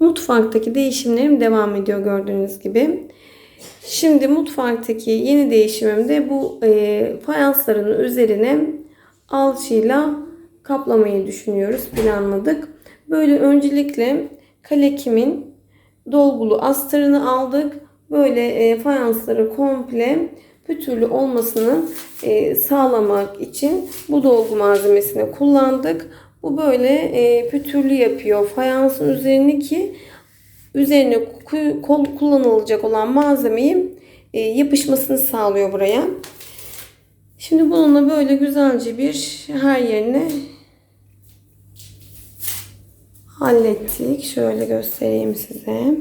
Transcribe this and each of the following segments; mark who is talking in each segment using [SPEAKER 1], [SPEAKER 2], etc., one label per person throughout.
[SPEAKER 1] Mutfaktaki değişimlerim devam ediyor gördüğünüz gibi. Şimdi mutfaktaki yeni değişimimde bu e, fayansların üzerine alçıyla kaplamayı düşünüyoruz, planladık. Böyle öncelikle kalekimin dolgulu astarını aldık. Böyle e, fayansları komple pütürlü olmasını e, sağlamak için bu dolgu malzemesini kullandık. Bu böyle e, pütürlü yapıyor fayansın üzerini ki üzerine kol- kullanılacak olan malzemeyi e, yapışmasını sağlıyor buraya. Şimdi bununla böyle güzelce bir her yerine hallettik. Şöyle göstereyim size.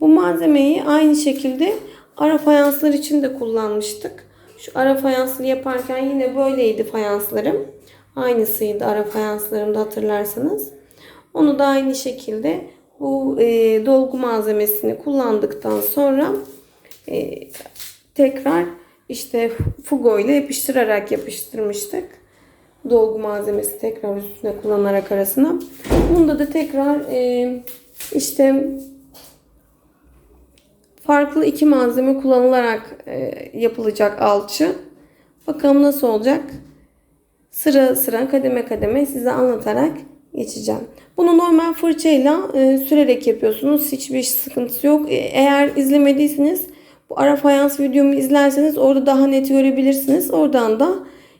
[SPEAKER 1] Bu malzemeyi aynı şekilde ara fayanslar için de kullanmıştık. Şu ara fayansları yaparken yine böyleydi fayanslarım. Aynısıydı ara fayanslarımda hatırlarsanız. Onu da aynı şekilde bu e, dolgu malzemesini kullandıktan sonra e, tekrar işte fugo ile yapıştırarak yapıştırmıştık. Dolgu malzemesi tekrar üstüne kullanarak arasına. Bunda da tekrar e, işte farklı iki malzeme kullanılarak e, yapılacak alçı. Bakalım nasıl olacak? Sıra sıra kademe kademe size anlatarak geçeceğim. Bunu normal fırçayla e, sürerek yapıyorsunuz. Hiçbir sıkıntısı yok. E, eğer izlemediyseniz bu ara fayans videomu izlerseniz orada daha net görebilirsiniz. Oradan da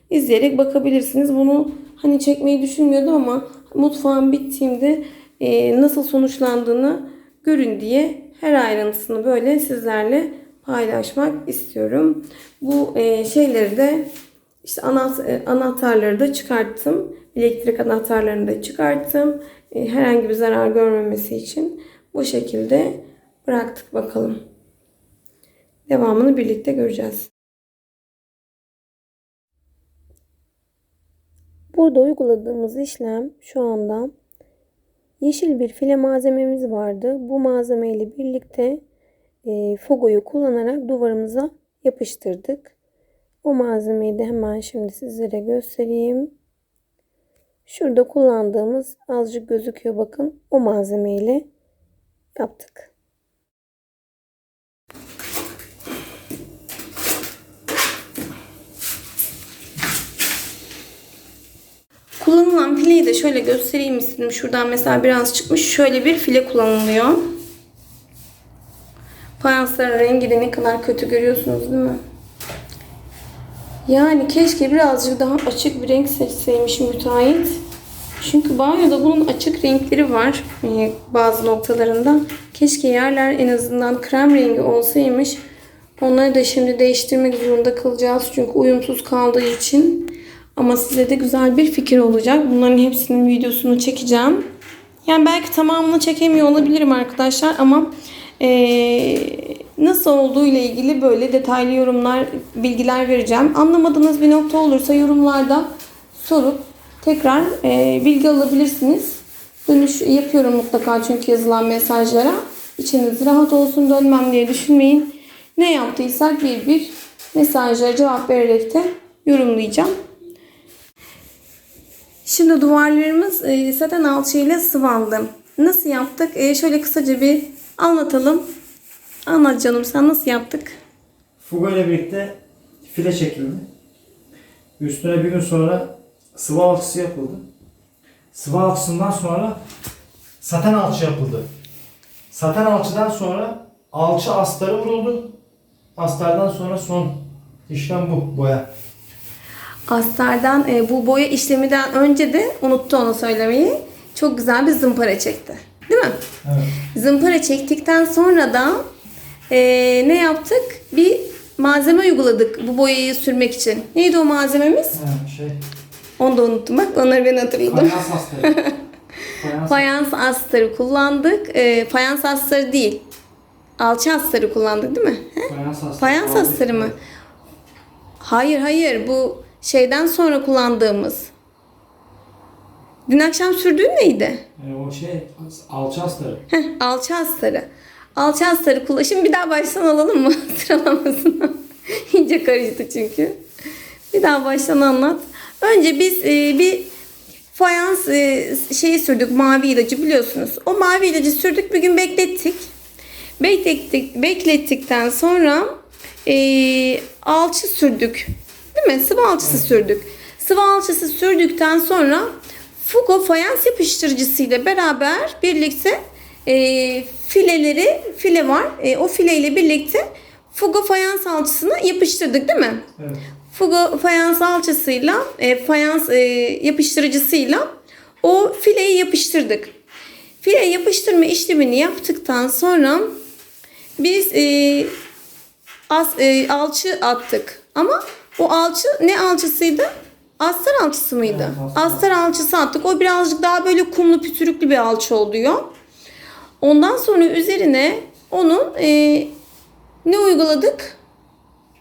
[SPEAKER 1] izleyerek bakabilirsiniz. Bunu hani çekmeyi düşünmüyordum ama mutfağım bittiğimde e, nasıl sonuçlandığını görün diye her ayrıntısını böyle sizlerle paylaşmak istiyorum. Bu e, şeyleri de işte e, anahtarları da çıkarttım. Elektrik anahtarlarını da çıkarttım. E, herhangi bir zarar görmemesi için bu şekilde bıraktık bakalım. Devamını birlikte göreceğiz. Burada uyguladığımız işlem şu anda yeşil bir file malzememiz vardı. Bu malzemeyle birlikte e, fogoyu kullanarak duvarımıza yapıştırdık. O malzemeyi de hemen şimdi sizlere göstereyim. Şurada kullandığımız azıcık gözüküyor bakın. O malzemeyle yaptık. Kullanılan fileyi de şöyle göstereyim istedim. Şuradan mesela biraz çıkmış. Şöyle bir file kullanılıyor. Fayansların rengi de ne kadar kötü görüyorsunuz değil mi? Yani keşke birazcık daha açık bir renk seçseymiş müteahhit. Çünkü banyoda bunun açık renkleri var e, bazı noktalarında. Keşke yerler en azından krem rengi olsaymış. Onları da şimdi değiştirmek zorunda kalacağız. Çünkü uyumsuz kaldığı için. Ama size de güzel bir fikir olacak. Bunların hepsinin videosunu çekeceğim. Yani belki tamamını çekemiyor olabilirim arkadaşlar ama eee, nasıl olduğu ile ilgili böyle detaylı yorumlar, bilgiler vereceğim. Anlamadığınız bir nokta olursa yorumlarda sorup tekrar eee, bilgi alabilirsiniz. Dönüş yapıyorum mutlaka çünkü yazılan mesajlara. İçiniz rahat olsun dönmem diye düşünmeyin. Ne yaptıysak bir bir mesajlara cevap vererek de yorumlayacağım. Şimdi duvarlarımız e, zaten alçıyla sıvandı. Nasıl yaptık? E, şöyle kısaca bir anlatalım. Anlat canım sen nasıl yaptık?
[SPEAKER 2] Fuga ile birlikte file çekildi. Üstüne bir gün sonra sıvı alçısı yapıldı. Sıvı alçısından sonra saten alçı yapıldı. Saten alçıdan sonra alçı astarı vuruldu. Astardan sonra son işlem bu boya.
[SPEAKER 1] Astardan e, bu boya işleminden önce de unuttu onu söylemeyi. Çok güzel bir zımpara çekti. Değil mi?
[SPEAKER 2] Evet.
[SPEAKER 1] Zımpara çektikten sonra da e, ne yaptık? Bir malzeme uyguladık bu boyayı sürmek için. Neydi o malzememiz?
[SPEAKER 2] şey.
[SPEAKER 1] Onu da unuttum bak. Onları ben hatırladım.
[SPEAKER 2] Fayans astarı. Fayans
[SPEAKER 1] Fayans astarı kullandık. E, fayans astarı değil. Alçı astarı kullandık değil mi? He?
[SPEAKER 2] Fayans astarı.
[SPEAKER 1] Fayans astarı mı? Hayır hayır bu şeyden sonra kullandığımız. Dün akşam sürdüğün neydi?
[SPEAKER 2] E, o şey alçı astarı.
[SPEAKER 1] Heh, alçı astarı. Alçı astarı kullan. Şimdi bir daha baştan alalım mı sıralamasını? İyice karıştı çünkü. Bir daha baştan anlat. Önce biz e, bir fayans e, şeyi sürdük mavi ilacı biliyorsunuz. O mavi ilacı sürdük bir gün beklettik. Beklettik, beklettikten sonra e, alçı sürdük. Değil mi? Sıvı alçısı sürdük. Sıvı alçısı sürdükten sonra Fugo fayans yapıştırıcısıyla beraber birlikte e, fileleri file var. E, o fileyle birlikte Fugo fayans alçısını yapıştırdık değil mi?
[SPEAKER 2] Evet.
[SPEAKER 1] Fugo fayans alçısıyla, e, fayans e, yapıştırıcısıyla o fileyi yapıştırdık. File yapıştırma işlemini yaptıktan sonra biz e, as, e, alçı attık. Ama o alçı ne alçısıydı? Astar alçısı mıydı?
[SPEAKER 2] Evet, astar.
[SPEAKER 1] astar alçısı attık. O birazcık daha böyle kumlu pütürüklü bir alçı oluyor. Ondan sonra üzerine onun e, ne uyguladık?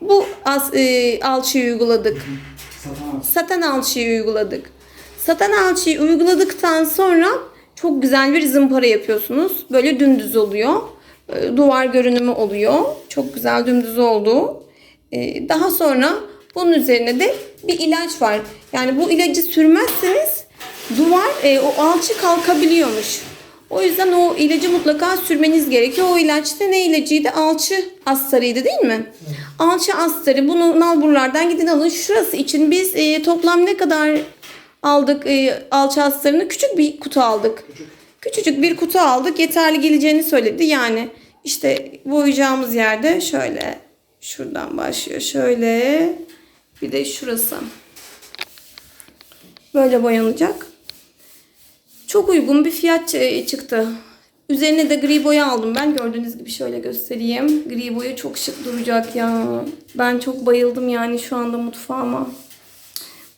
[SPEAKER 1] Bu as, e, alçıyı uyguladık.
[SPEAKER 2] Satan
[SPEAKER 1] alçıyı uyguladık. Saten alçıyı uyguladıktan sonra çok güzel bir zımpara yapıyorsunuz. Böyle dümdüz oluyor. E, Duvar görünümü oluyor. Çok güzel dümdüz oldu. E, Daha sonra bunun üzerine de bir ilaç var. Yani bu ilacı sürmezseniz duvar e, o alçı kalkabiliyormuş. O yüzden o ilacı mutlaka sürmeniz gerekiyor. O ilaç da ne ilacıydı? Alçı astarıydı değil mi? Alçı astarı. Bunu nalburlardan gidin alın. Şurası için biz e, toplam ne kadar aldık e, alçı astarını? Küçük bir kutu aldık. Küçücük bir kutu aldık. Yeterli geleceğini söyledi. Yani işte boyayacağımız yerde şöyle şuradan başlıyor. Şöyle bir de şurası. Böyle boyanacak. Çok uygun bir fiyat çıktı. Üzerine de gri boya aldım ben. Gördüğünüz gibi şöyle göstereyim. Gri boya çok şık duracak ya. Ben çok bayıldım yani şu anda mutfağıma.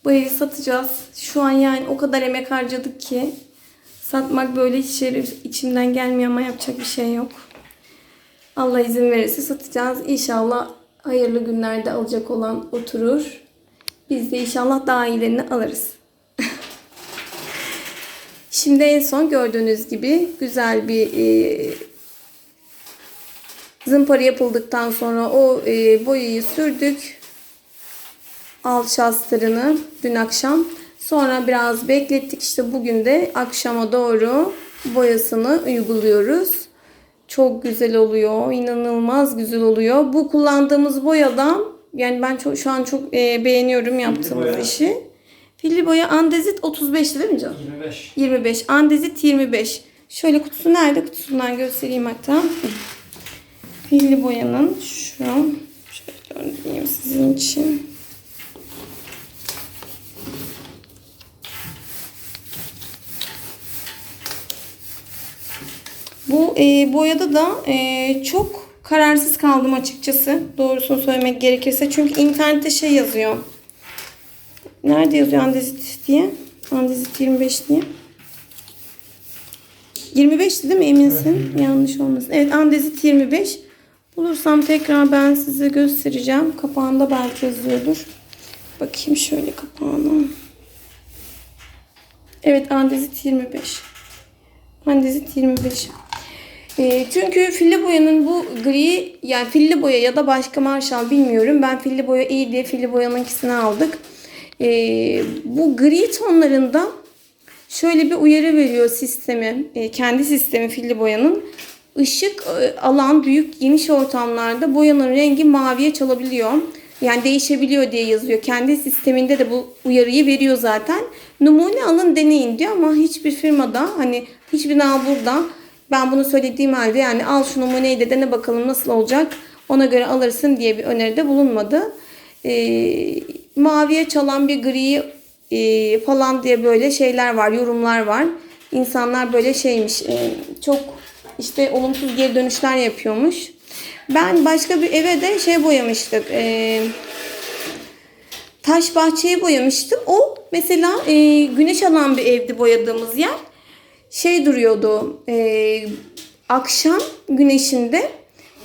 [SPEAKER 1] Boyayı satacağız. Şu an yani o kadar emek harcadık ki. Satmak böyle hiç yeri- içimden gelmiyor ama yapacak bir şey yok. Allah izin verirse satacağız. İnşallah hayırlı günlerde alacak olan oturur. Biz de inşallah daha iyilerini alırız. Şimdi en son gördüğünüz gibi güzel bir e, zımpara yapıldıktan sonra o e, boyayı sürdük. Alçı astarını dün akşam. Sonra biraz beklettik. İşte bugün de akşama doğru boyasını uyguluyoruz. Çok güzel oluyor. inanılmaz güzel oluyor. Bu kullandığımız boyadan yani ben çok, şu an çok e, beğeniyorum yaptığımız işi. Filli boya andezit 35 değil mi canım?
[SPEAKER 2] 25.
[SPEAKER 1] 25. Andezit 25. Şöyle kutusu nerede? Kutusundan göstereyim hatta. Pilli boyanın şu şöyle döndüreyim sizin için. Bu e, boyada da e, çok kararsız kaldım açıkçası. Doğrusunu söylemek gerekirse. Çünkü internette şey yazıyor. Nerede yazıyor andezit diye? Andezit 25 diye. 25 değil mi eminsin? Yanlış olmasın. Evet andezit 25. Bulursam tekrar ben size göstereceğim. Kapağında belki yazıyordur. Bakayım şöyle kapağına. Evet andezit 25. Andezit 25. E, çünkü filli boyanın bu gri yani filli boya ya da başka marşal bilmiyorum. Ben filli boya iyi diye filli boyanın ikisini aldık. E, bu gri tonlarında şöyle bir uyarı veriyor sistemi. e, kendi sistemi filli boyanın. Işık e, alan büyük geniş ortamlarda boyanın rengi maviye çalabiliyor. Yani değişebiliyor diye yazıyor. Kendi sisteminde de bu uyarıyı veriyor zaten. Numune alın deneyin diyor ama hiçbir firmada hani hiçbir burada ben bunu söylediğim halde yani al şu numuneyi de dene bakalım nasıl olacak ona göre alırsın diye bir öneride bulunmadı. Ee, maviye çalan bir gri e, falan diye böyle şeyler var, yorumlar var. İnsanlar böyle şeymiş, e, çok işte olumsuz geri dönüşler yapıyormuş. Ben başka bir eve de şey boyamıştık. E, taş bahçeyi boyamıştım. O mesela e, güneş alan bir evdi boyadığımız yer. Şey duruyordu. e, akşam güneşinde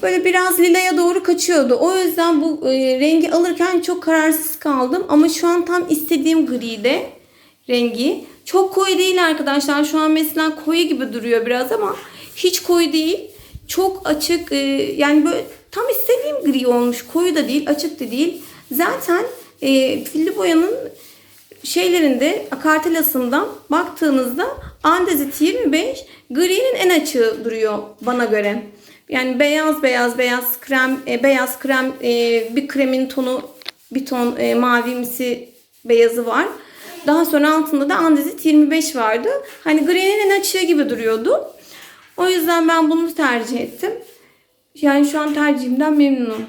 [SPEAKER 1] böyle biraz lilaya doğru kaçıyordu. O yüzden bu e, rengi alırken çok kararsız kaldım. Ama şu an tam istediğim gride rengi. Çok koyu değil arkadaşlar. Şu an mesela koyu gibi duruyor biraz ama hiç koyu değil. Çok açık e, yani böyle tam istediğim gri olmuş. Koyu da değil, açık da değil. Zaten e, filli boyanın şeylerinde akartelasından baktığınızda andezit 25 gri'nin en açığı duruyor bana göre. Yani beyaz beyaz beyaz krem e, beyaz krem e, bir kremin tonu bir ton e, mavimsi beyazı var. Daha sonra altında da andezit 25 vardı. Hani gri'nin en açığı gibi duruyordu. O yüzden ben bunu tercih ettim. Yani şu an tercihimden memnunum.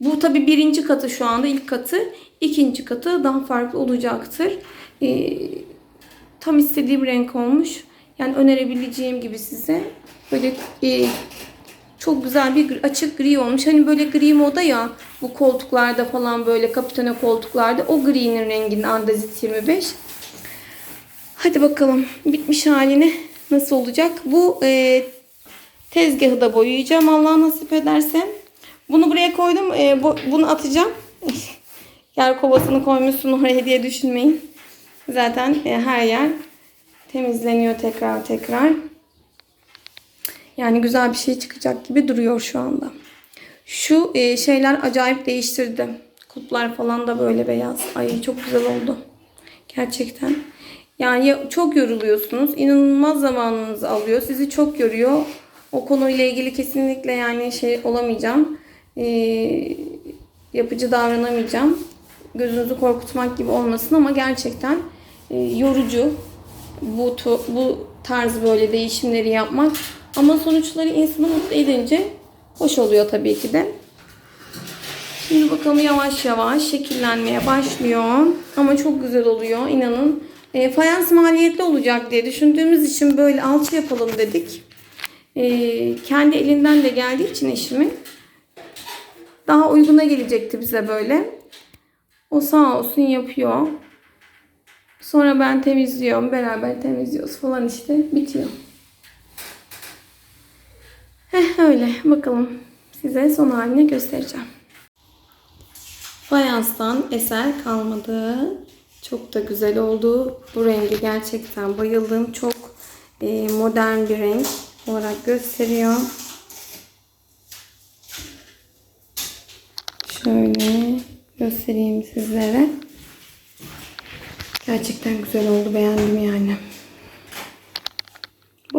[SPEAKER 1] Bu tabi birinci katı şu anda ilk katı. ikinci katı daha farklı olacaktır. Ee, tam istediğim renk olmuş. Yani önerebileceğim gibi size. Böyle e, çok güzel bir açık gri olmuş. Hani böyle gri moda ya bu koltuklarda falan böyle kapitone koltuklarda o gri'nin renginde andezit 25. Hadi bakalım bitmiş halini nasıl olacak? Bu e, tezgahı da boyayacağım Allah nasip ederse. Bunu buraya koydum. e, bu- bunu atacağım. Yer kovasını koymuşsun oraya diye düşünmeyin. Zaten e, her yer temizleniyor tekrar tekrar. Yani güzel bir şey çıkacak gibi duruyor şu anda. Şu e, şeyler acayip değiştirdi. Kulplar falan da böyle beyaz. Ay çok güzel oldu. Gerçekten. Yani ya- çok yoruluyorsunuz. İnanılmaz zamanınızı alıyor. Sizi çok yoruyor. O konuyla ilgili kesinlikle yani şey olamayacağım. Ee, yapıcı davranamayacağım. Gözünüzü korkutmak gibi olmasın ama gerçekten e, yorucu bu bu tarz böyle değişimleri yapmak. Ama sonuçları insanı mutlu edince hoş oluyor tabii ki de. Şimdi bakalım yavaş yavaş şekillenmeye başlıyor. Ama çok güzel oluyor inanın. E, fayans maliyetli olacak diye düşündüğümüz için böyle alçı yapalım dedik. E, kendi elinden de geldiği için eşimin daha uyguna gelecekti bize böyle. O sağ olsun yapıyor. Sonra ben temizliyorum. Beraber temizliyoruz falan işte. Bitiyor. Öyle. Bakalım size son halini göstereceğim. Fayanstan eser kalmadı. Çok da güzel oldu. Bu rengi gerçekten bayıldım. Çok e, modern bir renk olarak gösteriyor. Şöyle göstereyim sizlere. Gerçekten güzel oldu. Beğendim yani.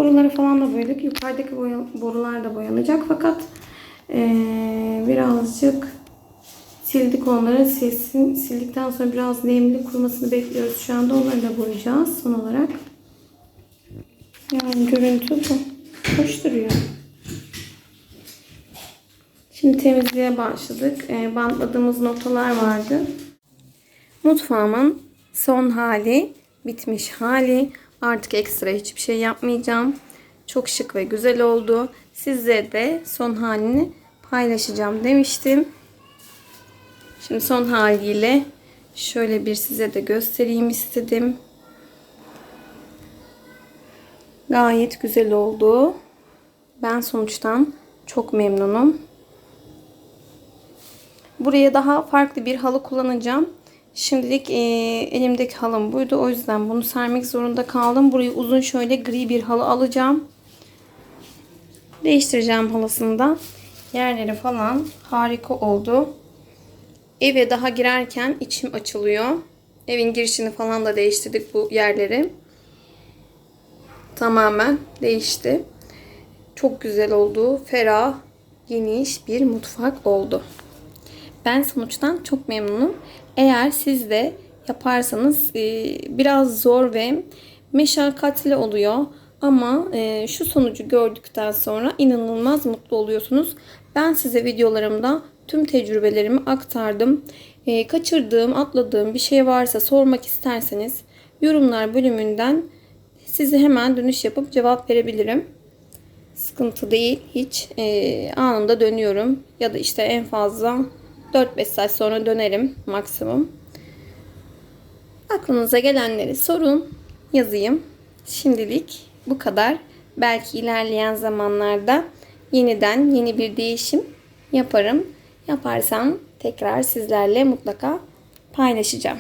[SPEAKER 1] Boruları falan da boyadık. Yukarıdaki boya- borular da boyanacak. Fakat eee, birazcık sildik onları. Silsin, sildikten sonra biraz nemli kurumasını bekliyoruz. Şu anda onları da boyayacağız son olarak. Yani görüntü bu. Hoş duruyor. Şimdi temizliğe başladık. Eee, bantladığımız noktalar vardı. Mutfağımın son hali, bitmiş hali. Artık ekstra hiçbir şey yapmayacağım. Çok şık ve güzel oldu. Sizlere de son halini paylaşacağım demiştim. Şimdi son haliyle şöyle bir size de göstereyim istedim. Gayet güzel oldu. Ben sonuçtan çok memnunum. Buraya daha farklı bir halı kullanacağım. Şimdilik e, elimdeki halım buydu. O yüzden bunu sermek zorunda kaldım. Buraya uzun şöyle gri bir halı alacağım. Değiştireceğim halısını da. Yerleri falan harika oldu. Eve daha girerken içim açılıyor. Evin girişini falan da değiştirdik bu yerleri. Tamamen değişti. Çok güzel oldu. Ferah, geniş bir mutfak oldu. Ben sonuçtan çok memnunum. Eğer siz de yaparsanız e, biraz zor ve meşakkatli oluyor. Ama e, şu sonucu gördükten sonra inanılmaz mutlu oluyorsunuz. Ben size videolarımda tüm tecrübelerimi aktardım. E, kaçırdığım, atladığım bir şey varsa sormak isterseniz yorumlar bölümünden size hemen dönüş yapıp cevap verebilirim. Sıkıntı değil hiç. E, anında dönüyorum. Ya da işte en fazla 4-5 saat sonra dönerim maksimum. Aklınıza gelenleri sorun, yazayım. Şimdilik bu kadar. Belki ilerleyen zamanlarda yeniden yeni bir değişim yaparım. Yaparsam tekrar sizlerle mutlaka paylaşacağım.